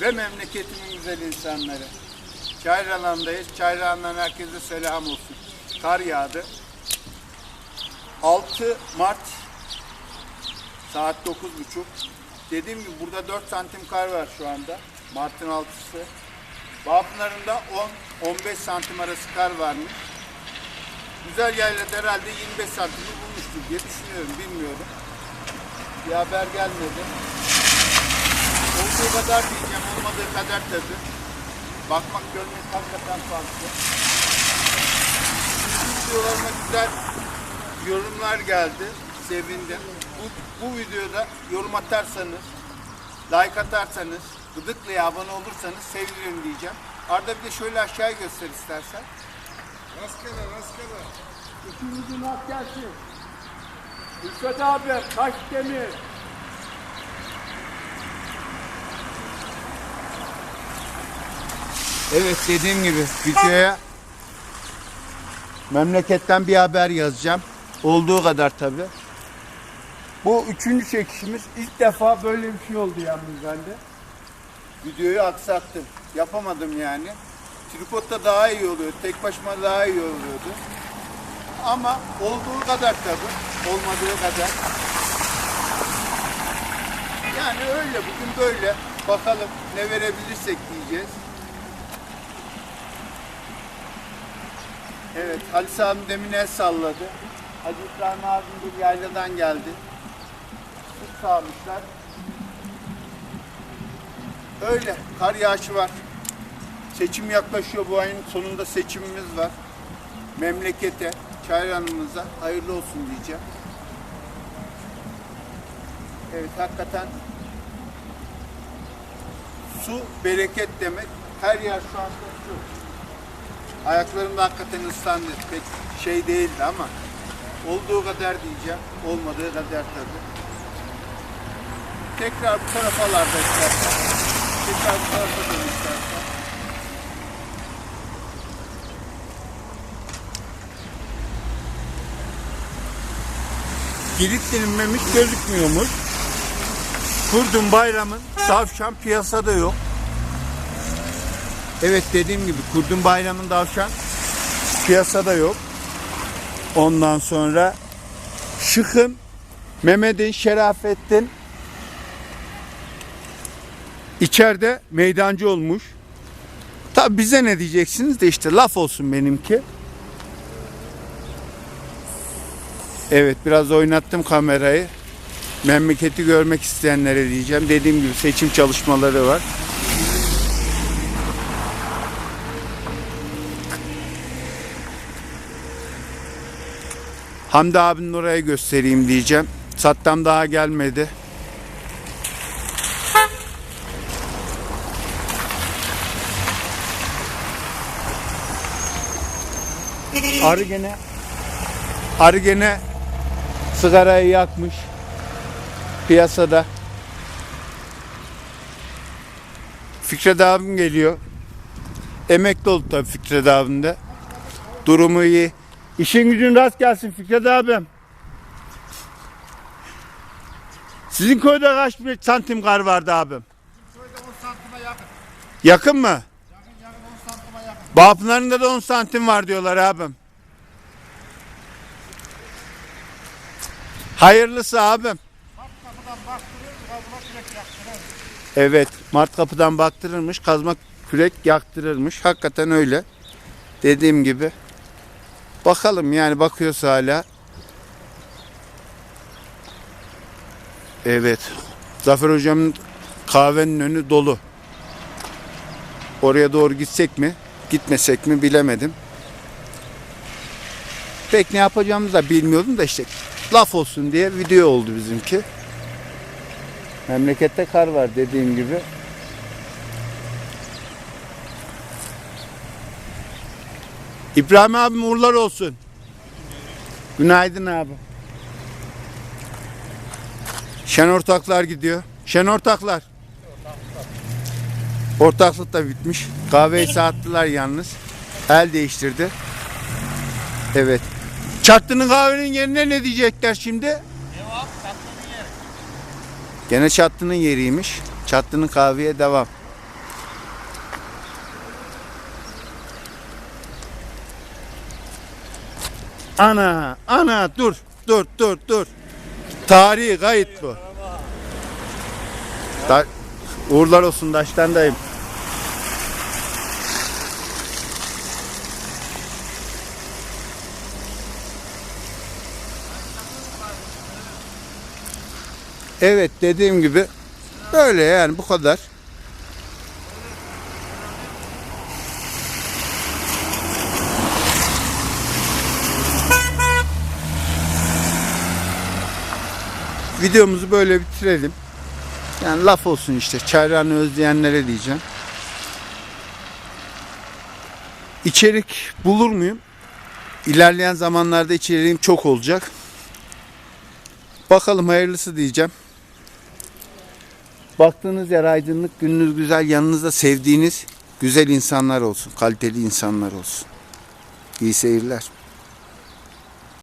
ve memleketimin güzel insanları. Çayralan'dayız. Çayralan'dan herkese selam olsun. Kar yağdı. 6 Mart saat 9.30. Dediğim gibi burada 4 santim kar var şu anda. Mart'ın 6'sı. Bağpınar'ında 10-15 santim arası kar varmış. Güzel yerlerde herhalde 25 santimi bulmuştur diye düşünüyorum. Bilmiyorum. Bir haber gelmedi. Olduğu kadar diyeceğim, olmadığı kadar tabii. Bakmak, görmek hakikaten farklı. Videolarıma güzel yorumlar geldi. Sevindim. Bu, bu videoda yorum atarsanız, like atarsanız, gıdıklıya abone olursanız sevinirim diyeceğim. Arda bir de şöyle aşağıya göster istersen. Rastgele rastgele. İkimizin hak gelsin. Hüsret abi, kaç demir. Evet dediğim gibi videoya memleketten bir haber yazacağım. Olduğu kadar tabi. Bu üçüncü çekişimiz. ilk defa böyle bir şey oldu yalnız bende. Videoyu aksattım. Yapamadım yani. Tripodda daha iyi oluyor. Tek başıma daha iyi oluyordu. Ama olduğu kadar tabi. Olmadığı kadar. Yani öyle. Bugün böyle. Bakalım ne verebilirsek diyeceğiz. Evet, Halis abim demin el salladı. Hacı İbrahim abim bir yayladan geldi. Süt sağmışlar. Öyle, kar yağışı var. Seçim yaklaşıyor, bu ayın sonunda seçimimiz var. Memlekete, Çayranımıza hayırlı olsun diyeceğim. Evet, hakikaten su bereket demek. Her yer şu anda su. Ayaklarım da hakikaten ıslandı. Pek şey değildi ama olduğu kadar diyeceğim. Olmadığı kadar tabii. Tekrar bu tarafalarda istersen. Tekrar bu tarafa dön istersen. Girit denilmemiş gözükmüyormuş. Kurdun bayramın tavşan piyasada yok. Evet dediğim gibi kurdun bayramın tavşan piyasada yok. Ondan sonra Şık'ın, Mehmet'in, Şerafettin içeride meydancı olmuş. Tabi bize ne diyeceksiniz de işte laf olsun benimki. Evet biraz oynattım kamerayı. Memleketi görmek isteyenlere diyeceğim. Dediğim gibi seçim çalışmaları var. Hamdi abinin oraya göstereyim diyeceğim. Sattam daha gelmedi. Arı gene Arı gene sigarayı yakmış piyasada. Fikret abim geliyor. Emekli oldu tabii Fikret abim de. Durumu iyi. İşin gücün rast gelsin Fikret abim. Sizin köyde kaç bir santim kar vardı abim? Şöyle 10 santime yakın. Yakın mı? Yakın yakın 10 santime yakın. Bağpınar'ında da 10 santim var diyorlar abim. Hayırlısı abim. Bak kapıdan baktırıyor, kazma sürekli yaktırıyor. Evet, Mart kapıdan baktırırmış, kazma kürek yaktırırmış. Hakikaten öyle. Dediğim gibi. Bakalım yani bakıyorsa hala. Evet. Zafer hocamın kahvenin önü dolu. Oraya doğru gitsek mi, gitmesek mi bilemedim. Pek ne yapacağımızı da bilmiyordum da işte laf olsun diye video oldu bizimki. Memlekette kar var dediğim gibi. İbrahim abim uğurlar olsun. Günaydın abi. Şen ortaklar gidiyor. Şen ortaklar. Ortaklık da bitmiş. Kahveyi sattılar yalnız. El değiştirdi. Evet. Çatlı'nın kahvenin yerine ne diyecekler şimdi? Gene Çatlı'nın yeriymiş. Çatlı'nın kahveye devam. Ana, ana dur, dur, dur, dur. Tarihi kayıt bu. Da, uğurlar olsun Daş'tandayım. Evet dediğim gibi böyle yani bu kadar. Videomuzu böyle bitirelim. Yani laf olsun işte. Çayranı özleyenlere diyeceğim. İçerik bulur muyum? İlerleyen zamanlarda içeriğim çok olacak. Bakalım hayırlısı diyeceğim. Baktığınız yer aydınlık, gününüz güzel, yanınızda sevdiğiniz güzel insanlar olsun, kaliteli insanlar olsun. İyi seyirler.